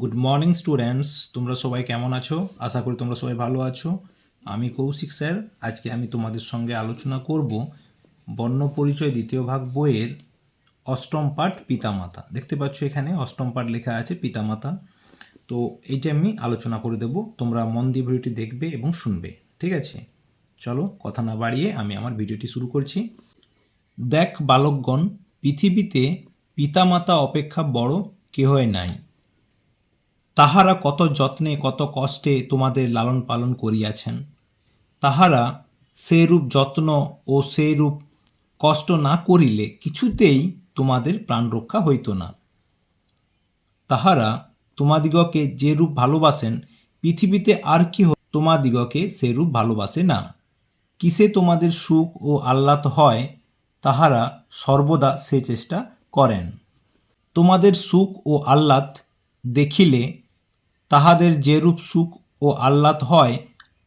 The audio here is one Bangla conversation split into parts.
গুড মর্নিং স্টুডেন্টস তোমরা সবাই কেমন আছো? আশা করি তোমরা সবাই ভালো আছো। আমি কৌশিক স্যার। আজকে আমি তোমাদের সঙ্গে আলোচনা করব বর্ণ পরিচয় দ্বিতীয় ভাগ বইয়ের অষ্টম পাঠ পিতামাতা। দেখতে পাচ্ছ এখানে অষ্টম পাঠ লেখা আছে পিতামাতা। তো এইটা আমি আলোচনা করে দেব। তোমরা মন দিয়ে ভিডিওটি দেখবে এবং শুনবে। ঠিক আছে? চলো কথা না বাড়িয়ে আমি আমার ভিডিওটি শুরু করছি। দেখ, বালকগণ, পৃথিবীতে পিতামাতা অপেক্ষা বড়, কেহই নাই। তাহারা কত যত্নে, কত কষ্টে তোমাদের লালন পালন করিয়াছেন। তাহারা সেরূপ যত্ন ও সেরূপ কষ্ট না করিলে কিছুতেই তোমাদের প্রাণ রক্ষা হইত না। তাহারা তোমাদিগকে যে রূপ ভালোবাসেন, পৃথিবীতে আর কি তোমাদিগকে সেরূপ ভালোবাসে না। কিসে তোমাদের সুখ ও আহ্লাদ হয়, তাহারা সর্বদা সে চেষ্টা করেন। তোমাদের সুখ ও আহ্লাদ দেখিলে তাহাদের যেরূপ সুখ ও আহ্লাদ হয়,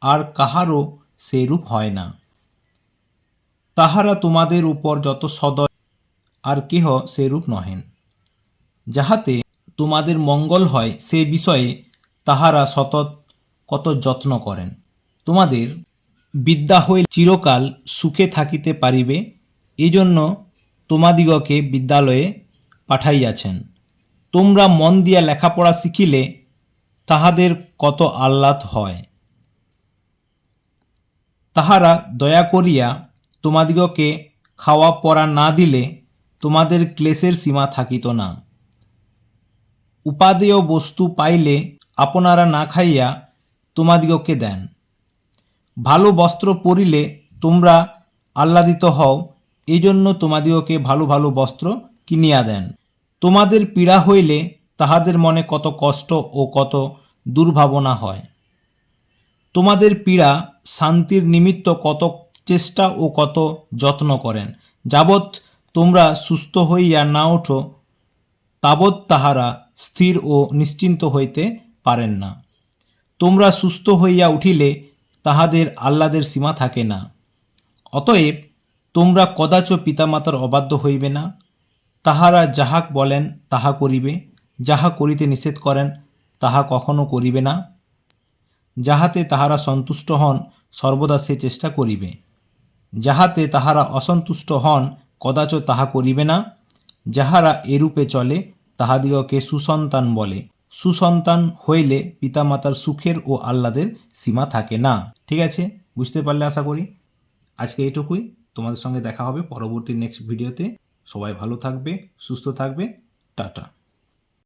আর কাহারও সেইরূপ হয় না। তাহারা তোমাদের উপর যত সদয়, আর কেহ সেরূপ নহেন। যাহাতে তোমাদের মঙ্গল হয়, সে বিষয়ে তাহারা সতত কত যত্ন করেন। তোমাদের বিদ্যা হইলে চিরকাল সুখে থাকিতে পারিবে, এজন্য তোমাদিগকে বিদ্যালয়ে পাঠাইয়াছেন। তোমরা মন দিয়া লেখাপড়া শিখিলে তাহাদের কত আহ্লাদ হয়। তাহারা দয়া করিয়া তোমাদিগকে খাওয়া পড়া না দিলে তোমাদের ক্লেশের সীমা থাকিত না। উপাদেয় বস্তু পাইলে আপনারা না খাইয়া তোমাদিগকে দেন। ভালো বস্ত্র পরিলে তোমরা আহ্লাদিত হও এই জন্য তোমাদিগকে ভালো ভালো বস্ত্র কিনিয়া দেন। তোমাদের পীড়া হইলে তাহাদের মনে কত কষ্ট ও কত দুর্ভাবনা হয়। তোমাদের পীড়া শান্তির নিমিত্ত কত চেষ্টা ও কত যত্ন করেন। যাবৎ তোমরা সুস্থ হইয়া না ওঠো, তাবৎ তাহারা স্থির ও নিশ্চিন্ত হইতে পারেন না। তোমরা সুস্থ হইয়া উঠিলে তাহাদের আহ্লাদের সীমা থাকে না। অতএব তোমরা কদাচ পিতামাতার অবাধ্য হইবে না। তাহারা যাহাক বলেন, তাহা করিবে। যাহা করিতে নিষেধ করেন, তাহা কখনো করিবে না। যাহাতে তাহারা সন্তুষ্ট হন, সর্বদা সে চেষ্টা করিবে। যাহাতে তাহারা অসন্তুষ্ট হন, কদাচ তাহা করিবে না। যাহারা এরূপে চলে, তাহাদিগকে সুসন্তান বলে। সুসন্তান হইলে পিতামাতার সুখের ও আহ্লাদের সীমা থাকে না। ঠিক আছে? বুঝতে পারলে আশা করি। আজকে এইটুকুই তোমাদের সঙ্গে দেখা হবে পরবর্তী নেক্সট ভিডিওতে সবাই ভালো থাকবে, সুস্থ থাকবে। টাটা।